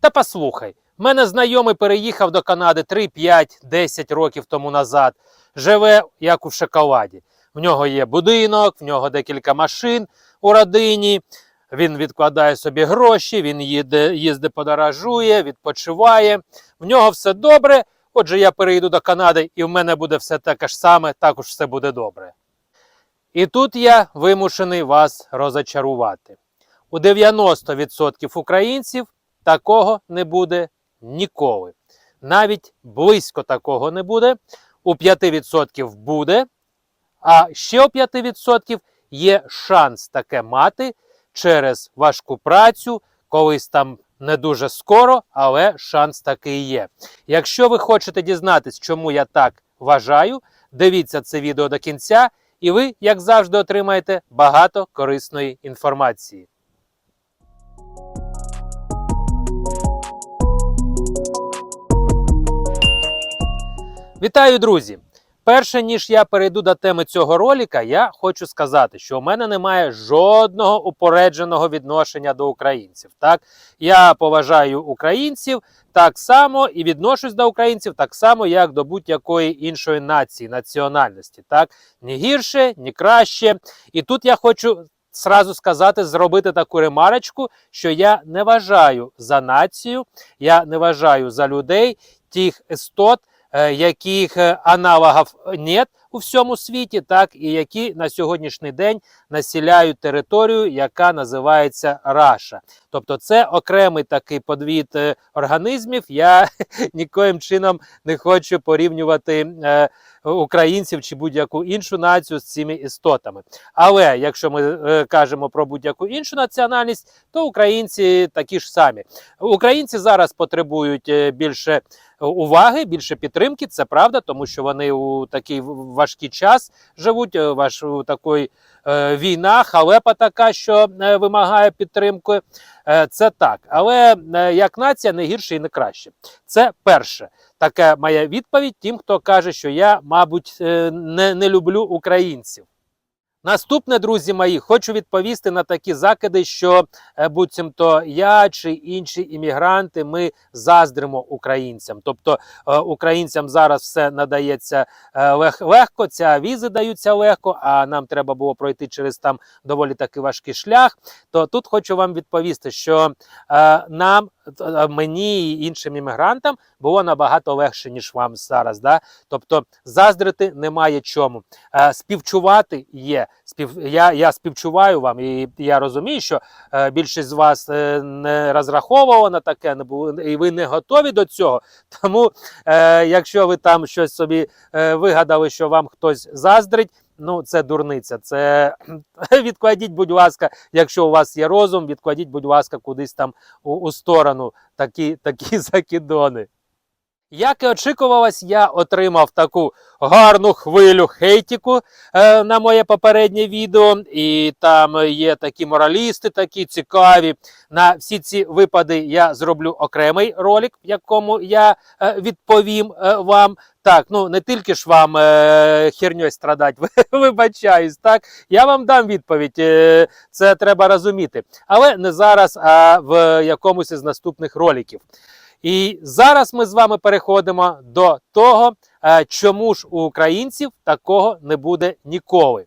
Та послухай, мене знайомий переїхав до Канади 3, 5, 10 років тому назад. Живе як у шоколаді. В нього є будинок, в нього декілька машин у родині. Він відкладає собі гроші, він їде, їздить, подорожує, відпочиває. В нього все добре. Отже, я переїду до Канади, і в мене буде все таке ж саме, також все буде добре. І тут я вимушений вас розочарувати. У 90% українців такого не буде ніколи. Навіть близько такого не буде. У 5% буде, а ще у 5% є шанс таке мати через важку працю, колись там не дуже скоро, але шанс такий є. Якщо ви хочете дізнатись, чому я так вважаю, дивіться це відео до кінця, і ви, як завжди, отримаєте багато корисної інформації. Вітаю, друзі! Перше ніж я перейду до теми цього ролика, я хочу сказати, що у мене немає жодного упередженого відношення до українців. Так, я поважаю українців так само і відношусь до українців так само, як до будь-якої іншої нації, національності. Так, ні гірше, ні краще. І тут я хочу. Сразу сказати, зробити таку ремарочку, що я не вважаю за націю, я не вважаю за людей тих істот, яких аналогов аналогів нет у всьому світі, так і які на сьогоднішній день насіляють територію, яка називається Раша. Тобто, це окремий такий подвід е, організмів. Я нікоїм чином не хочу порівнювати е, українців чи будь-яку іншу націю з цими істотами. Але якщо ми е, кажемо про будь-яку іншу національність, то українці такі ж самі. Українці зараз потребують е, більше уваги, більше підтримки. Це правда, тому що вони у такий важкий час живуть. е, Ваш у такої е, війна, халепа така, що е, вимагає підтримки. Е, Це так. Але е, як нація не гірше і не краще. Це перше. Така моя відповідь тим, хто каже, що я, мабуть, е, не, не люблю українців. Наступне, друзі мої, хочу відповісти на такі закиди, що е, буцімто я чи інші іммігранти ми заздримо українцям. Тобто е, українцям зараз все надається е, лег- легко, ця візи даються легко, а нам треба було пройти через там доволі таки важкий шлях. То тут хочу вам відповісти, що нам, мені і іншим іммігрантам було набагато легше, ніж вам зараз. Да? Тобто заздрити немає чому. Е, співчувати є. Спів... Я, я співчуваю вам, і я розумію, що е, більшість з вас е, не розраховувала на таке, не було, і ви не готові до цього. Тому, якщо ви там щось собі вигадали, що вам хтось заздрить. Ну, це дурниця. Це відкладіть, будь ласка, якщо у вас є розум, відкладіть, будь ласка, кудись там у, у сторону такі, такі закидони. Як і очікувалось, я отримав таку гарну хвилю хейтіку е, на моє попереднє відео, і там є такі моралісти, такі цікаві. На всі ці випади я зроблю окремий ролик, в якому я е, відповім е, вам. Так, ну не тільки ж вам е, херньою страдать, вибачаюсь, так я вам дам відповідь. Е, це треба розуміти, але не зараз, а в якомусь із наступних роликів. І зараз ми з вами переходимо до того, е, чому ж у українців такого не буде ніколи.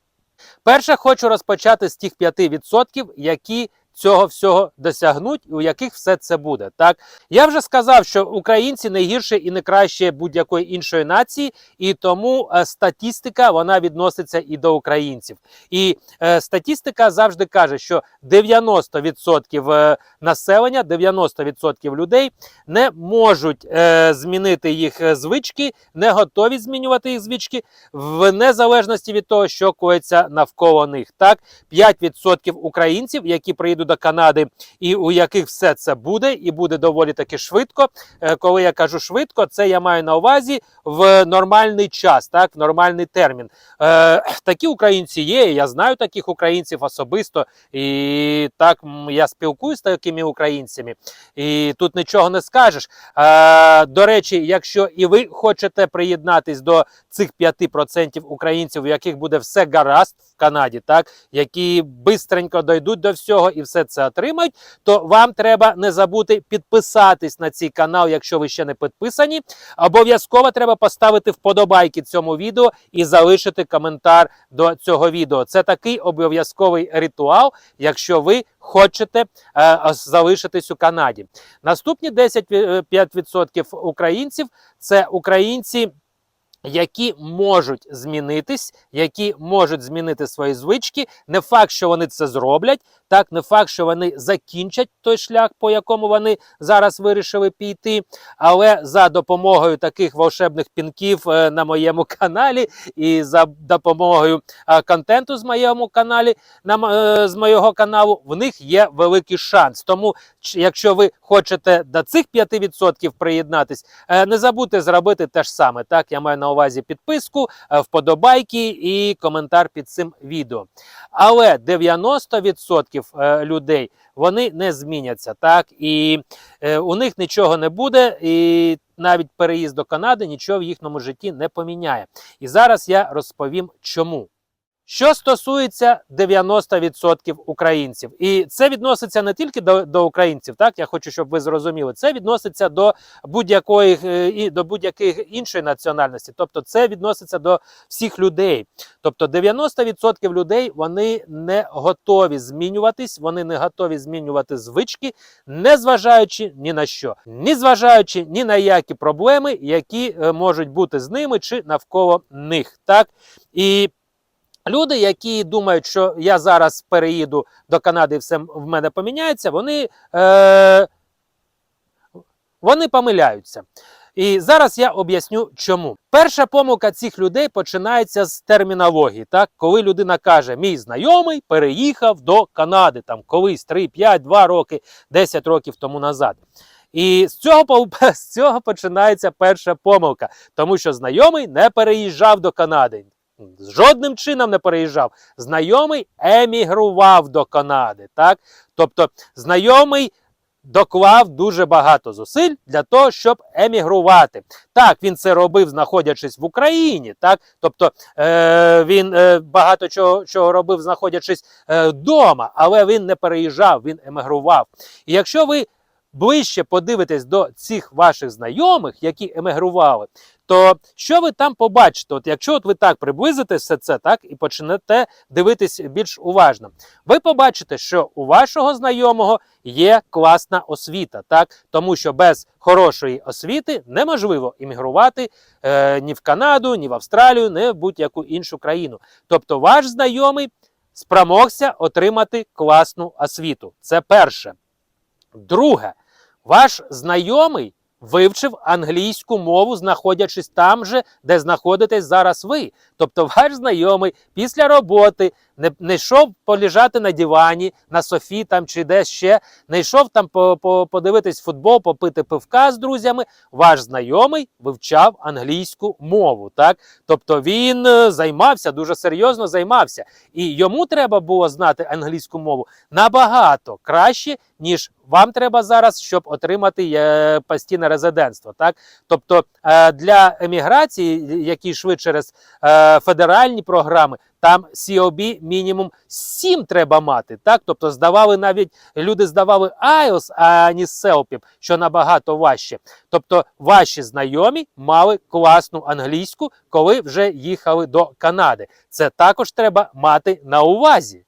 Перше, хочу розпочати з тих 5%, які цього всього досягнуть, у яких все це буде. Так я вже сказав, що українці не гірше і не краще будь-якої іншої нації, і тому е, статистика вона відноситься і до українців. І е, статистика завжди каже, що 90% е, населення, 90% людей не можуть е, змінити їх е, звички, не готові змінювати їх звички в незалежності від того, що коїться навколо них. Так, 5% українців, які приїдуть до Канади, і у яких все це буде, і буде доволі таки швидко. Е, коли я кажу швидко, це я маю на увазі в нормальний час, так, в нормальний термін. Е, такі українці є. Я знаю таких українців особисто, і так я спілкуюся з такими українцями, і тут нічого не скажеш. Е, до речі, якщо і ви хочете приєднатись до цих 5% українців, у яких буде все гаразд в Канаді, так які бистренько дойдуть до всього і все це отримають, то вам треба не забути підписатись на цей канал, якщо ви ще не підписані. Обов'язково треба поставити вподобайки цьому відео і залишити коментар до цього відео. Це такий обов'язковий ритуал, якщо ви хочете е, залишитись у Канаді. Наступні 10-5% українців це українці. Які можуть змінитись, які можуть змінити свої звички. Не факт, що вони це зроблять, так не факт, що вони закінчать той шлях, по якому вони зараз вирішили піти. Але за допомогою таких волшебних пінків е, на моєму каналі і за допомогою е, контенту з моєму каналі, на е, з моєго каналу, в них є великий шанс. Тому, якщо ви хочете до цих 5% приєднатись, не забудьте зробити те ж саме. Так, я маю на увазі підписку, е, вподобайки і коментар під цим відео. Але 90% е, людей вони не зміняться, так і е, у них нічого не буде, і навіть переїзд до Канади нічого в їхньому житті не поміняє. І зараз я розповім, чому. Що стосується 90% українців, і це відноситься не тільки до, до українців, так я хочу, щоб ви зрозуміли. Це відноситься до будь-якої е, і до будь-яких іншої національності. Тобто, це відноситься до всіх людей. Тобто, 90% людей вони не готові змінюватись, вони не готові змінювати звички, не зважаючи ні на що, ні зважаючи ні на які проблеми, які е, можуть бути з ними чи навколо них. Так і Люди, які думають, що я зараз переїду до Канади і все в мене поміняється, вони, е, вони помиляються. І зараз я об'ясню, чому. Перша помилка цих людей починається з термінології. Так, коли людина каже, мій знайомий переїхав до Канади там колись 3, 5, 2 роки, 10 років тому назад. І з цього з цього починається перша помилка, тому що знайомий не переїжджав до Канади. Жодним чином не переїжджав. Знайомий емігрував до Канади. Так? Тобто, знайомий доклав дуже багато зусиль для того, щоб емігрувати. Так, він це робив, знаходячись в Україні. Так? Тобто е, він е, багато чого, чого робив, знаходячись вдома, е, але він не переїжджав, він емігрував. І якщо ви ближче подивитесь до цих ваших знайомих, які емігрували, то що ви там побачите? От якщо от ви так приблизите все це, так і почнете дивитись більш уважно, ви побачите, що у вашого знайомого є класна освіта, так тому що без хорошої освіти неможливо іммігрувати е, ні в Канаду, ні в Австралію, ні в будь-яку іншу країну. Тобто, ваш знайомий спромогся отримати класну освіту. Це перше. Друге, ваш знайомий вивчив англійську мову, знаходячись там же, де знаходитесь зараз ви. Тобто, ваш знайомий після роботи не, не йшов полежати на дивані, на софі там чи десь ще, не йшов там по, по, подивитись футбол, попити пивка з друзями. Ваш знайомий вивчав англійську мову. Так? Тобто він е, займався, дуже серйозно займався. І йому треба було знати англійську мову набагато краще, ніж вам треба зараз, щоб отримати е, постійне резидентство. Так? Тобто е, для еміграції, які йшли через федеральні програми, там COB мінімум 7 треба мати. Так? Тобто здавали навіть люди здавали IELTS, а не CELPIP, що набагато важче. Тобто ваші знайомі мали класну англійську, коли вже їхали до Канади. Це також треба мати на увазі.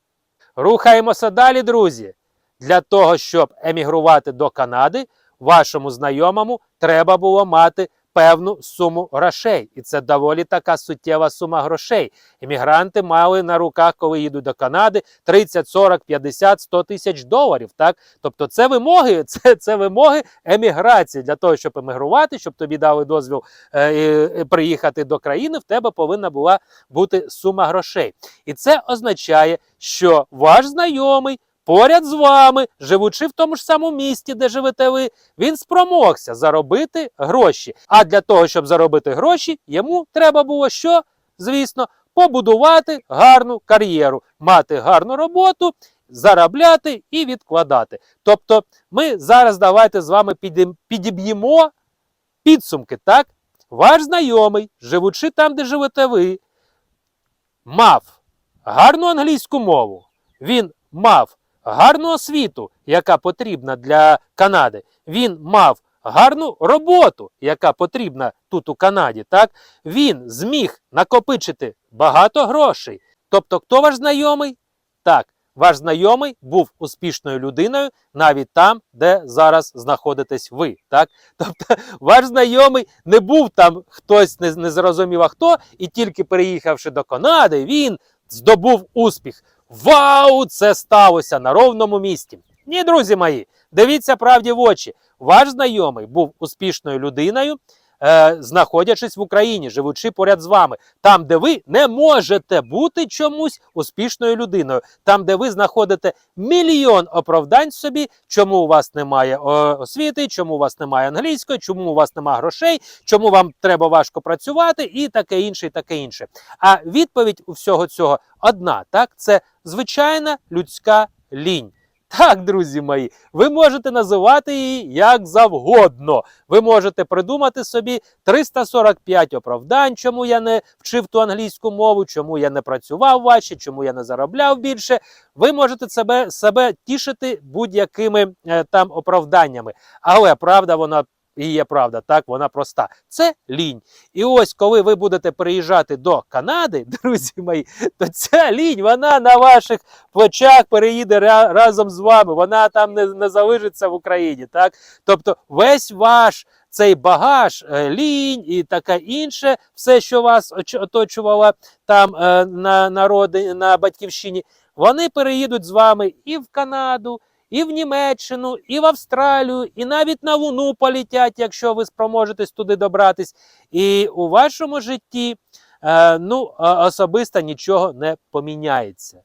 Рухаємося далі, друзі. Для того, щоб емігрувати до Канади, вашому знайомому треба було мати певну суму грошей. І це доволі така суттєва сума грошей. Емігранти мали на руках, коли їдуть до Канади, 30, 40, 50, 100 тисяч доларів. Так? Тобто це вимоги, це, це вимоги еміграції. Для того, щоб емігрувати, щоб тобі дали дозвіл е, приїхати до країни, в тебе повинна була бути сума грошей. І це означає, що ваш знайомий поряд з вами, живучи в тому ж самому місті, де живете ви, він спромогся заробити гроші. А для того, щоб заробити гроші, йому треба було що? Звісно, побудувати гарну кар'єру, мати гарну роботу, заробляти і відкладати. Тобто, ми зараз давайте з вами підіб'ємо підсумки. Так, ваш знайомий, живучи там, де живете ви, мав гарну англійську мову. Він мав гарну освіту, яка потрібна для Канади. Він мав гарну роботу, яка потрібна тут у Канаді. Так він зміг накопичити багато грошей. Тобто, хто ваш знайомий? Так, ваш знайомий був успішною людиною навіть там, де зараз знаходитесь ви. Так, тобто, ваш знайомий не був там хтось не, не зрозумів, а хто, і тільки переїхавши до Канади, він здобув успіх. Вау! Це сталося на ровному місці. Ні, друзі мої, дивіться правді в очі. Ваш знайомий був успішною людиною, е, знаходячись в Україні, живучи поряд з вами, там, де ви не можете бути чомусь успішною людиною, там, де ви знаходите мільйон оправдань собі, чому у вас немає о, освіти, чому у вас немає англійської, чому у вас немає грошей, чому вам треба важко працювати, і таке інше, і таке інше. А відповідь у всього цього одна: так, це звичайна людська лінь. Так, друзі мої, ви можете називати її як завгодно. Ви можете придумати собі 345 оправдань, чому я не вчив ту англійську мову, чому я не працював важче, чому я не заробляв більше. Ви можете себе, себе тішити будь-якими е, там оправданнями. Але правда, вона і є правда, так вона проста. Це лінь. І ось, коли ви будете приїжджати до Канади, друзі мої, то ця лінь вона на ваших плечах переїде разом з вами. Вона там не, не залишиться в Україні. Так, тобто, весь ваш. Цей багаж, е, лінь і таке інше, все, що вас оточувало там е, на народи, на батьківщині, вони переїдуть з вами і в Канаду, і в Німеччину, і в Австралію, і навіть на Луну полетять, якщо ви спроможетесь туди добратись. І у вашому житті е, ну, особисто нічого не поміняється.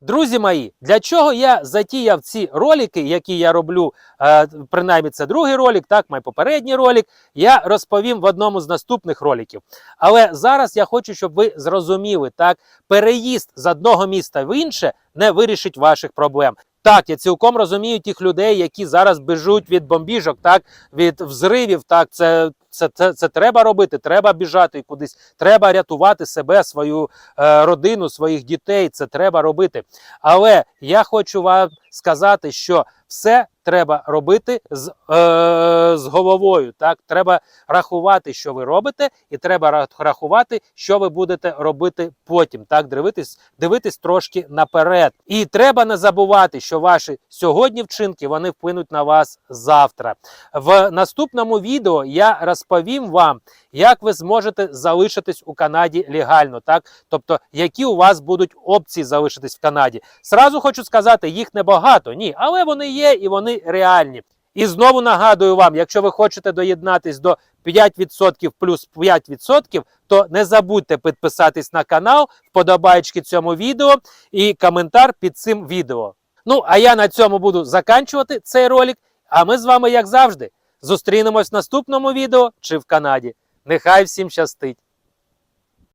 Друзі мої, для чого я затіяв ці ролики, які я роблю, е, принаймні це другий ролик, так, мій попередній ролик, я розповім в одному з наступних роликів. Але зараз я хочу, щоб ви зрозуміли, так, переїзд з одного міста в інше не вирішить ваших проблем. Так, я цілком розумію тих людей, які зараз біжуть від бомбіжок, так, від взривів. Так, це, це, це, це треба робити, треба біжати кудись, треба рятувати себе, свою е, родину, своїх дітей. Це треба робити. Але я хочу вам сказати, що все треба робити з, е, з головою. Так, треба рахувати, що ви робите, і треба рахувати, що ви будете робити потім. Так, дивитись, дивитись трошки наперед. І треба не забувати, що ваші сьогодні вчинки вони вплинуть на вас завтра. В наступному відео я розповім вам, як ви зможете залишитись у Канаді легально, так тобто, які у вас будуть опції залишитись в Канаді. Сразу хочу сказати, їх небагато, ні, але вони є і вони реальні. І знову нагадую вам, якщо ви хочете доєднатись до 5% плюс 5%, то не забудьте підписатись на канал, вподобайки цьому відео і коментар під цим відео. Ну, а я на цьому буду заканчувати цей ролик. А ми з вами, як завжди, зустрінемось в наступному відео чи в Канаді. Нехай всім щастить!